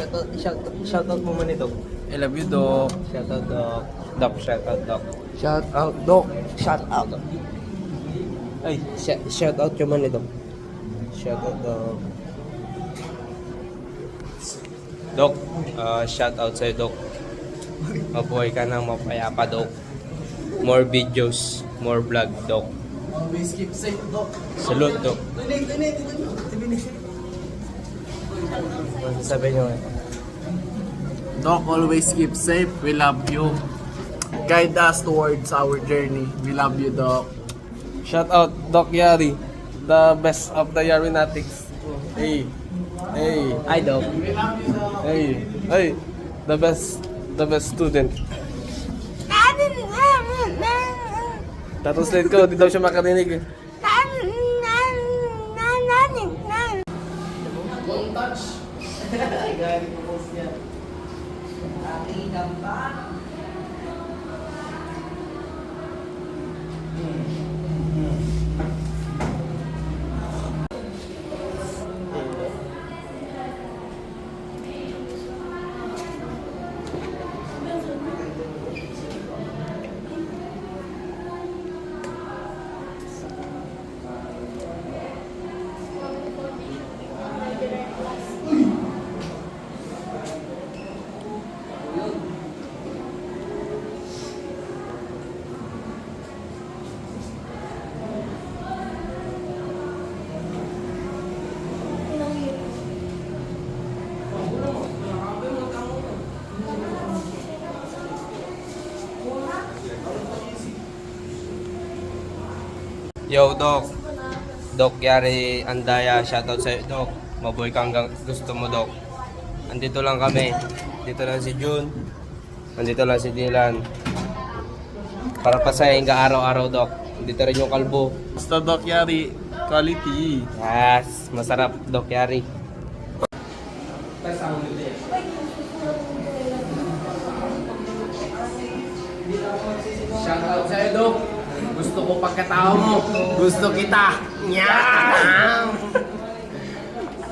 Shoutout, shoutout, shoutout mo man ito. I love you, Doc. Shoutout, Doc. Doc, shoutout, Doc. Shout out, Doc. Shout out. Ay, sh- shout out ka man ito. Shout out, Doc. Doc, uh, shout out sa'yo, Doc. Mabuhay ka ng mapayapa, Doc. More videos, more vlog, Doc. Always keep safe, Doc. Salute, Doc. Donate, donate, donate. Sabi nyo, eh. Doc, always keep safe. We love you. Guide us towards our journey. We love you, Doc. Shout out Doc Yari, the best of the Yarinatics. Hey, hey, Ay, Doc. hey, hey, the best, the best student. Tatranslate ko, di daw siya makarinig. eh. Don't touch. Gabi po post niya. Ang pa. Yo, Doc. Doc Yari Andaya, shoutout sa'yo, Doc. Mabuhay ka hanggang gusto mo, Doc. Andito lang kami. Dito lang si June. Andito lang si Dylan. Para pasayahin ka araw-araw, Doc. Dito rin yung kalbo. Basta Doc Yari, quality. Yes, masarap, Doc Yari. Shoutout sa'yo, Doc. Gusto ko pagkatao mo. Gusto kita. Nyam!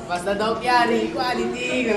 Basta Doc Yari, quality.